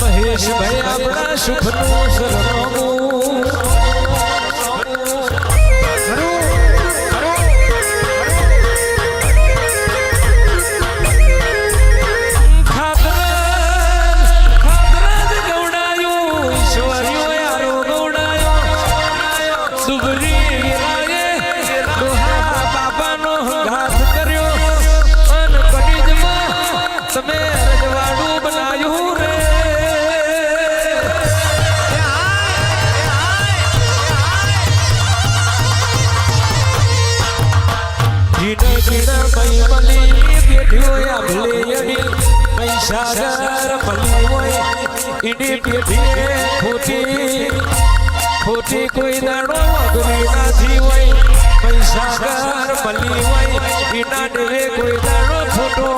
મહેશભાઈ આપણા સુખનું સરનામું કિરણ હોય, ઈડી પેઢીએ ખોટી કોઈ દાડો વગરી હોય. પૈસાદાર પલી હોય ઈડા કોઈ દાડો ખોટો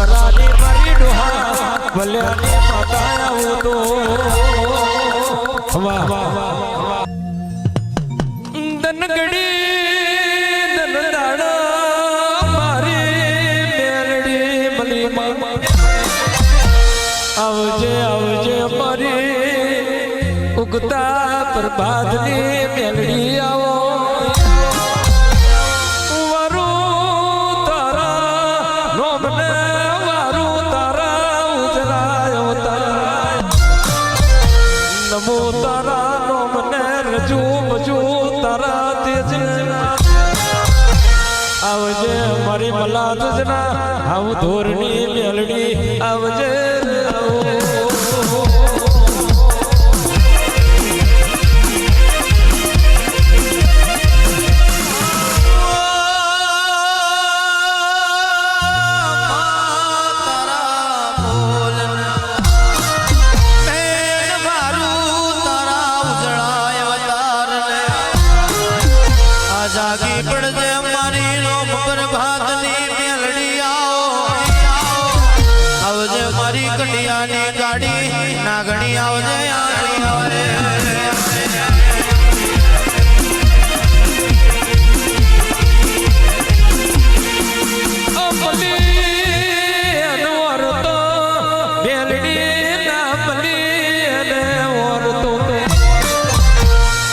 કરાલી મારી ડોહા ભલ્યાને પતાડવું તો વાહ દનગડી ઉગતા પ્રભાતની મેલડી આવો. મારી મલાદ જના આવ ધોરની મેલડી આવજે. ની ગાડી નાગણી આવજે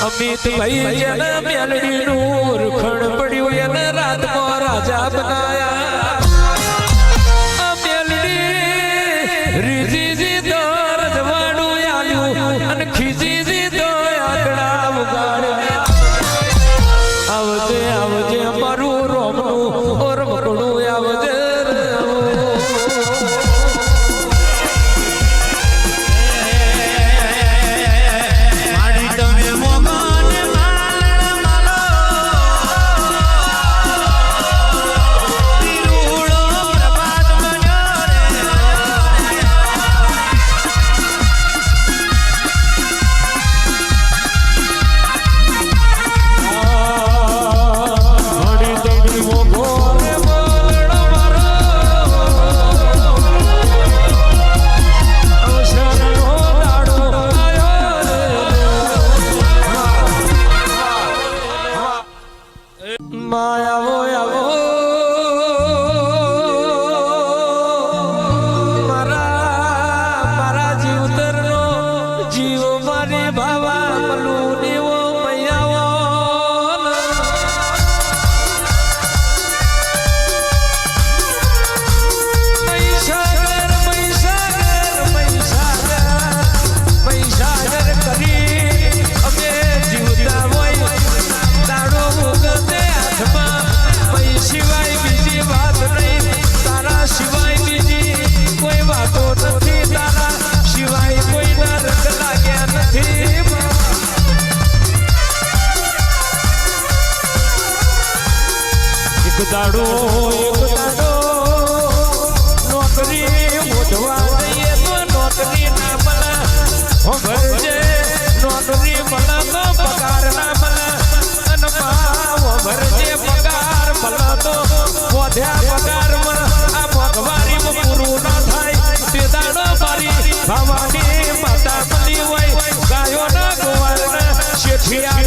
અમિત ભાઈ મેલડી નું ખડ પડ્યું એને રાત રાજા બનાય. એક દાડો એક દાડો નોકરી મોઢવા જઈએ તો નોકરી ના મળે હો ભરજે નોકરી મળે તો પગાર ના મળે અને પાવો ભરજે પગાર મળે તો વધ્યા પગાર મળે આ ભગવારી પૂરું ના થાય. તે દાડો મારી ભવાની માતા બની હોય. ગાયો ના ગોવાળ શેઠિયા